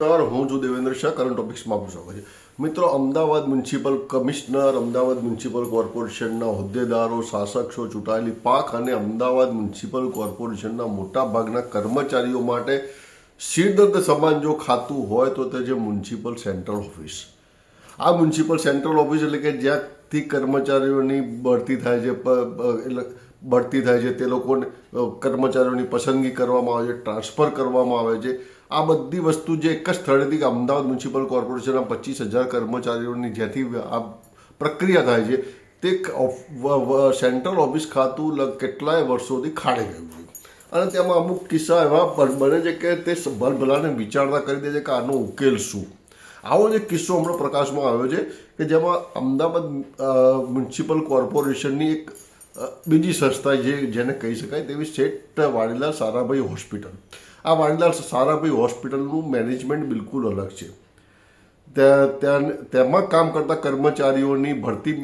નમસ્કાર, હું છું દેવેન્દ્ર શાહ. કરંટ ટોપિક્સમાં સ્વાગત છે. મિત્રો, Ahmedabad municipal commissioner Ahmedabad municipal કોર્પોરેશનના હોદ્દેદારો શાસકો ચૂંટાયેલી પાક અને અમદાવાદ મ્યુનિસિપલ કોર્પોરેશનના મોટાભાગના કર્મચારીઓ માટે શિરદર્દ સમાન જો ખાતું હોય તો તે છે મ્યુનિસિપલ સેન્ટ્રલ ઓફિસ આ મ્યુનિસિપલ સેન્ટ્રલ ઓફિસ એટલે કે જ્યાંથી કર્મચારીઓની બઢતી થાય છે બઢતી થાય છે, તે લોકોને કર્મચારીઓની પસંદગી કરવામાં આવે છે, ટ્રાન્સફર કરવામાં આવે છે. આ બધી વસ્તુ જે એક જ સ્થળેથી અમદાવાદ મ્યુનિસિપલ કોર્પોરેશનના પચીસ હજાર કર્મચારીઓની જ્યાંથી આ પ્રક્રિયા થાય છે, તે સેન્ટ્રલ ઓફિસ ખાતું કેટલાય વર્ષોથી ખાડે ગયું છે. અને તેમાં અમુક કિસ્સા એવા બને છે કે તે ભલભલાને વિચારતા કરી દે છે કે આનો ઉકેલ શું. આવો જ એક કિસ્સો હમણાં પ્રકાશમાં આવ્યો છે કે જેમાં અમદાવાદ મ્યુનિસિપલ કોર્પોરેશનની એક બીજી સંસ્થા જે જેને કહી શકાય તેવી શેઠ વાળેલા સારાભાઈ હોસ્પિટલ. આ વાણીલાલ સારાભાઈ હોસ્પિટલનું મેનેજમેન્ટ બિલકુલ અલગ છે. ત્યાં તેમાં કામ કરતા કર્મચારીઓની ભરતી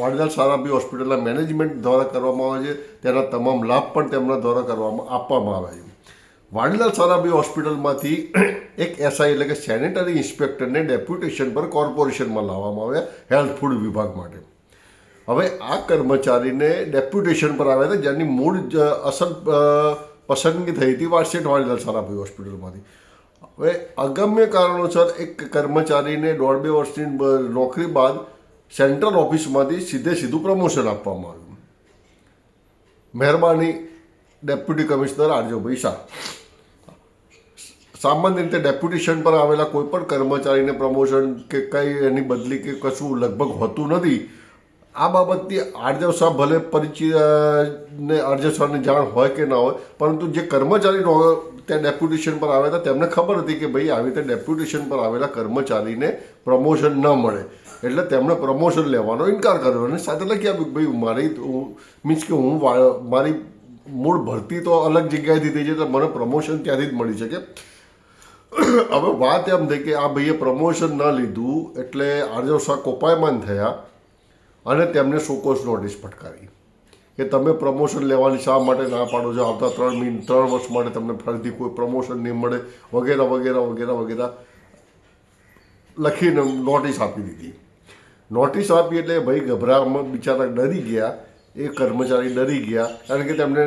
વાણીલાલ સારાભાઈ હોસ્પિટલના મેનેજમેન્ટ દ્વારા કરવામાં આવે છે. તેના તમામ લાભ પણ તેમના દ્વારા કરવામાં આપવામાં આવે છે. વાણીલાલ સારાભાઈ હોસ્પિટલમાંથી એક એસઆઈ એટલે કે સેનેટરી ઇન્સ્પેક્ટરને ડેપ્યુટેશન પર કોર્પોરેશનમાં લાવવામાં આવ્યા હેલ્થ ફૂડ વિભાગ માટે. હવે આ કર્મચારીને ડેપ્યુટેશન પર આવ્યા હતા જેની મૂળ જ અસલ અ, પસંદગી થઈ હતી વારસેટ વાડીલાલ સારાભાઈ હોસ્પિટલમાંથી. હવે અગમ્ય કારણોસર એક કર્મચારીને દોઢ બે વર્ષની નોકરી બાદ સેન્ટ્રલ ઓફિસમાંથી સીધે સીધું પ્રમોશન આપવામાં આવ્યું. મહેરબાની ડેપ્યુટી કમિશનર આરજોભાઈ શાહ. સામાન્ય રીતે ડેપ્યુટેશન પર આવેલા કોઈ પણ કર્મચારીને પ્રમોશન કે કંઈ એની બદલી કે કશું લગભગ હોતું નથી આ બાબતથી આરજવ શાહ ભલે પરિચય ને આરજવ શાહની જાણ હોય કે ના હોય, પરંતુ જે કર્મચારી ત્યાં ડેપ્યુટેશન પર આવ્યા હતા તેમને ખબર હતી કે ભાઈ આવી રીતે ડેપ્યુટેશન પર આવેલા કર્મચારીને પ્રમોશન ન મળે. એટલે તેમણે પ્રમોશન લેવાનો ઇનકાર કર્યો અને સાથે લખી આપ્યું કે ભાઈ મારી મીન્સ કે હું મારી મૂળ ભરતી તો અલગ જગ્યાએથી થઈ છે, તો મને પ્રમોશન ત્યાંથી જ મળી શકે. હવે વાત એમ થઈ કે આ ભાઈએ પ્રમોશન ન લીધું એટલે આરજવ શાહ કોપાયમાન થયા. અને તેમને શોકોસ નોટિસ ફટકારી કે તમે પ્રમોશન લેવાની શા માટે ના પાડો છો? આવતા ત્રણ મહિન ત્રણ વર્ષ માટે તમને ફરીથી કોઈ પ્રમોશન નહીં મળે, વગેરે વગેરે વગેરે વગેરે. લખીને નોટિસ આપી દીધી. નોટિસ આપી એટલે ભાઈ ગભરામાં બિચારા ડરી ગયા, એ કર્મચારી ડરી ગયા, કારણ કે તેમને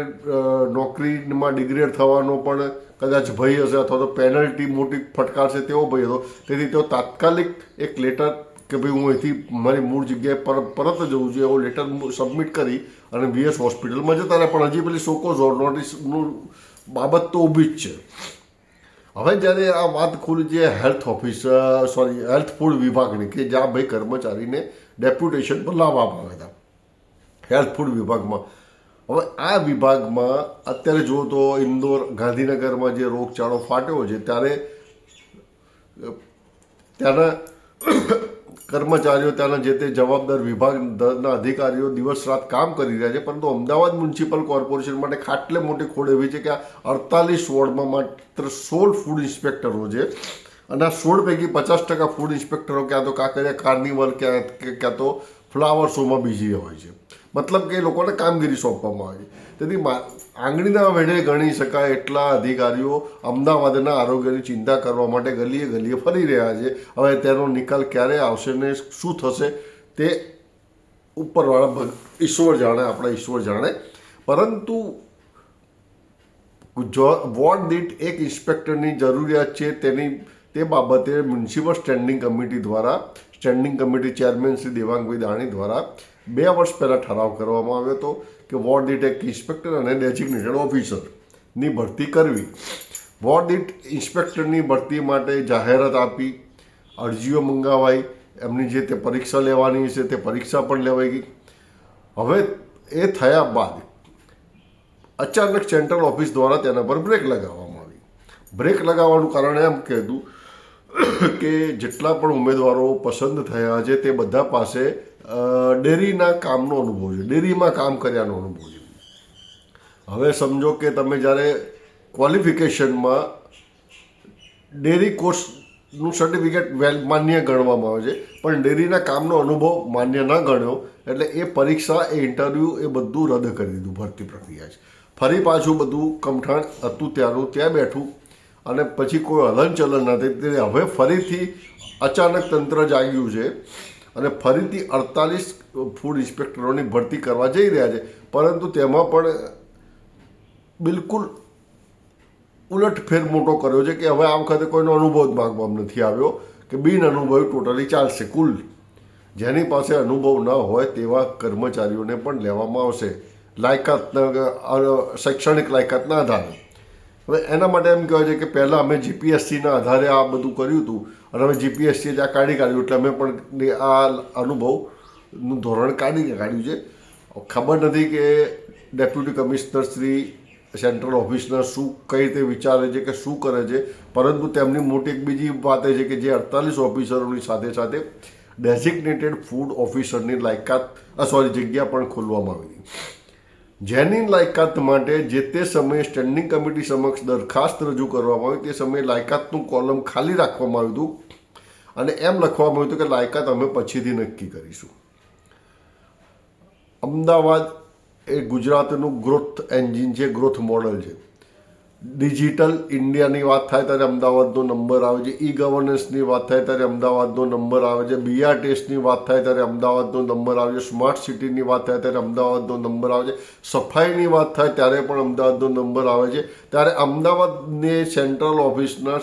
નોકરીમાં ડિગ્રેડ થવાનો પણ કદાચ ભય હશે અથવા તો પેનલ્ટી મોટી ફટકારશે તેવો ભય હતો. તેથી તેઓ તાત્કાલિક એક લેટર કે ભાઈ હું અહીંથી મારી મૂળ જગ્યાએ પર, પરત જવું જોઈએ એવો લેટર સબમિટ કરી અને વીએસ હોસ્પિટલમાં જતા રહ્યા. પણ હજી પેલી સોકોઝ નોટિસનું બાબત તો ઊભી જ છે. હવે જ્યારે આ વાત ખુલી છે health officer sorry health food વિભાગની કે જ્યાં ભાઈ કર્મચારીને ડેપ્યુટેશન પર લાવવામાં આવ્યા હતા. હેલ્થ ફૂડ વિભાગમાં. હવે આ વિભાગમાં અત્યારે જુઓ તો ઇન્દોર, ગાંધીનગરમાં જે રોગચાળો ફાટ્યો છે, ત્યારે ત્યાંના કર્મચારીઓ ત્યાંના જે તે જવાબદાર વિભાગના અધિકારીઓ દિવસ રાત કામ કરી રહ્યા છે, પરંતુ અમદાવાદ મ્યુનિસિપલ કોર્પોરેશન માટે ખાટલે મોટી ખોડ એવી છે કે આ અડતાલીસ વોર્ડમાં માત્ર સોળ ફૂડ ઇન્સ્પેક્ટરો છે અને આ સોળ પૈકી પચાસ ટકા ફૂડ ઇન્સ્પેક્ટરો ક્યાં તો કાંકરિયા, કાર્નિવલ, ક્યાં ક્યાં તો ફ્લાવર શોમાં બિઝી હોય છે. મતલબ કે એ લોકોને કામગીરી સોંપવામાં આવે. તેથી આંગળીના વેઢે ગણી શકાય એટલા અધિકારીઓ અમદાવાદના આરોગ્યની ચિંતા કરવા માટે ગલીએ ગલીએ ફરી રહ્યા છે. હવે તેનો નિકાલ ક્યારે આવશે ને શું થશે તે ઉપરવાળા ઈશ્વર જાણે, આપણા ઈશ્વર જાણે. પરંતુ જો વોર્ડ દીઠ એક ઇન્સ્પેક્ટરની જરૂરિયાત છે તેની, તે બાબતે મ્યુનિસિપલ સ્ટેન્ડિંગ કમિટી દ્વારા, standing committee chairman Shri Devangbhai Dani દ્વારા બે વર્ષ પહેલાં ઠરાવ કરવામાં આવ્યો હતો કે વોર્ડ દીઠ એક ઇન્સ્પેક્ટર અને ડેઝિગ્નેટેડ ઓફિસરની ભરતી કરવી. વોર્ડ દીઠ ઇન્સ્પેક્ટરની ભરતી માટે જાહેરાત આપી, અરજીઓ મંગાવાઈ, એમની જે તે પરીક્ષા લેવાની છે તે પરીક્ષા પણ લેવાઈ ગઈ. હવે એ થયા બાદ અચાનક સેન્ટ્રલ ઓફિસ દ્વારા તેના પર બ્રેક લગાવવામાં આવી. બ્રેક લગાવવાનું કારણ એમ કહેતું કે જેટલા પણ ઉમેદવારો પસંદ થયા છે તે બધા પાસે ડેરીના કામનો અનુભવ છે. ડેરીમાં કામ કર્યાનો અનુભવ છે. હવે સમજો કે તમે જ્યારે ક્વોલિફિકેશનમાં ડેરી કોર્સનું સર્ટિફિકેટ વેલ માન્ય ગણવામાં આવે છે, પણ ડેરીના કામનો અનુભવ માન્ય ન ગણ્યો, એટલે એ પરીક્ષા, એ ઇન્ટરવ્યૂ, એ બધું રદ કરી દીધું, ભરતી પ્રક્રિયા છે. ફરી પાછું બધું કમઠાણ હતું ત્યાંનું ત્યાં બેઠું અને પછી કોઈ હલનચલન નથી તે હવે ફરીથી અચાનક તંત્ર જાગ્યું છે અને ફરીથી અડતાલીસ ફૂડ ઇન્સ્પેક્ટરોની ભરતી કરવા જઈ રહ્યા છે. પરંતુ તેમાં પણ બિલકુલ ઉલટફેર મોટો કર્યો છે કે હવે આ વખતે કોઈનો અનુભવ જ માગવામાં નથી આવ્યો કે બિન અનુભવી ટોટલી ચાલશે, કુલ. જેની પાસે અનુભવ ન હોય તેવા કર્મચારીઓને પણ લેવામાં આવશે. લાયકાતના શૈક્ષણિક લાયકાતના આધારે. હવે એના માટે એમ કહેવાય છે કે પહેલાં અમે જીપીએસસીના આધારે આ બધું કર્યું હતું અને અમે જીપીએસસી જ આ કાઢી કાઢ્યું એટલે અમે પણ આ અનુભવનું ધોરણ કાઢી કાઢ્યું છે. ખબર નથી કે ડેપ્યુટી કમિશનર શ્રી સેન્ટ્રલ ઓફિસના શું કઈ રીતે વિચારે છે કે શું કરે છે, પરંતુ તેમની મોટી એક બીજી વાત એ છે કે જે અડતાલીસ ઓફિસરોની સાથે સાથે ડેઝિગ્નેટેડ ફૂડ ઓફિસરની લાયકાત સોરી જગ્યા પણ ખોલવામાં આવી. જેની લાયકાત માટે જે તે સમયે સ્ટેન્ડિંગ કમિટી સમક્ષ દરખાસ્ત રજૂ કરવામાં આવી તે સમયે લાયકાતનું કોલમ ખાલી રાખવામાં આવ્યું હતું અને એમ લખવામાં આવ્યું હતું કે લાયકાત અમે પછીથી નક્કી કરીશું. અમદાવાદ એ ગુજરાતનું ગ્રોથ એન્જિન છે ગ્રોથ મોડલ છે. ડિજિટલ ઇન્ડિયાની વાત થાય ત્યારે અમદાવાદનો નંબર આવે છે. ઈ ગવર્નન્સની વાત થાય ત્યારે અમદાવાદનો નંબર આવે છે. બીઆર ટેસ્ટની વાત થાય ત્યારે અમદાવાદનો નંબર આવે છે. સ્માર્ટ સિટીની વાત થાય ત્યારે અમદાવાદનો નંબર આવે છે. સફાઈની વાત થાય ત્યારે પણ અમદાવાદનો નંબર આવે છે. ત્યારે અમદાવાદની સેન્ટ્રલ ઓફિસના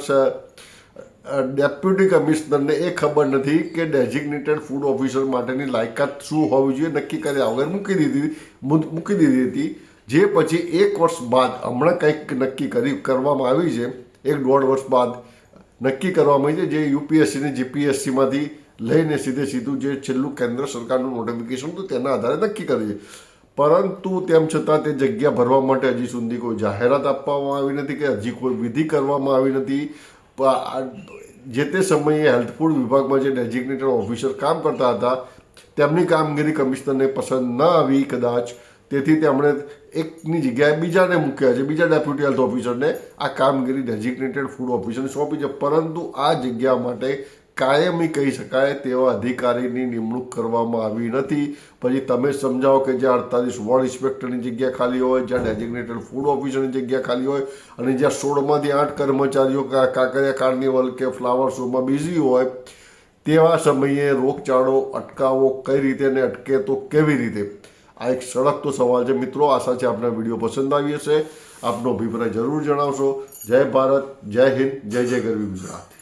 ડેપ્યુટી કમિશનરને એ ખબર નથી કે ડેઝિગ્નેટેડ ફૂડ ઓફિસર માટેની લાયકાત શું હોવી જોઈએ. નક્કી કર્યા વગર મૂકી દીધી મૂકી દીધી હતી. જે પછી એક વર્ષ બાદ હમણાં કંઈક નક્કી કરી, કરવામાં આવી છે. એક દોઢ વર્ષ બાદ નક્કી કરવામાં આવી છે જે યુપીએસસીની જીપીએસસીમાંથી લઈને સીધે સીધું જે છેલ્લું કેન્દ્ર સરકારનું નોટિફિકેશન હતું તેના આધારે નક્કી કરે છે. પરંતુ તેમ છતાં તે જગ્યા ભરવા માટે હજી સુધી કોઈ જાહેરાત આપવામાં આવી નથી કે હજી કોઈ વિધિ કરવામાં આવી નથી. જે તે સમયે હેલ્થ ફૂડ વિભાગમાં જે ડેઝિગ્નેટેડ ઓફિસર કામ કરતા હતા, તેમની કામગીરી કમિશનરને પસંદ ન આવી કદાચ તેથી તેમણે એકની જગ્યાએ બીજાને મૂક્યા છે. બીજા ડેપ્યુટી હેલ્થ ઓફિસરને આ કામગીરી ડેઝિગ્નેટેડ ફૂડ ઓફિસરને સોંપી છે. પરંતુ આ જગ્યા માટે કાયમી કહી શકાય તેવા અધિકારીની નિમણૂક કરવામાં આવી નથી. પછી તમે સમજાવો કે જ્યાં અડતાલીસ વોર્ડ ઇન્સ્પેક્ટરની જગ્યા ખાલી હોય, જ્યાં ડેઝિગ્નેટેડ ફૂડ ઓફિસરની જગ્યા ખાલી હોય અને જ્યાં સોળમાંથી આઠ કર્મચારીઓ કાંકરિયા કાર્નિવલ કે ફ્લાવર શોમાં બિઝી હોય, તેવા સમયે રોગચાળો અટકાવવો કઈ રીતે ને અટકે તો કેવી રીતે? આ એક સળગતો સવાલ છે. મિત્રો, આશા છે આપણા વીડિયો પસંદ આવી હશે. આપનો અભિપ્રાય જરૂર જણાવશો. જય ભારત, જય હિન્દ, જય જય ગરવી ગુજરાત.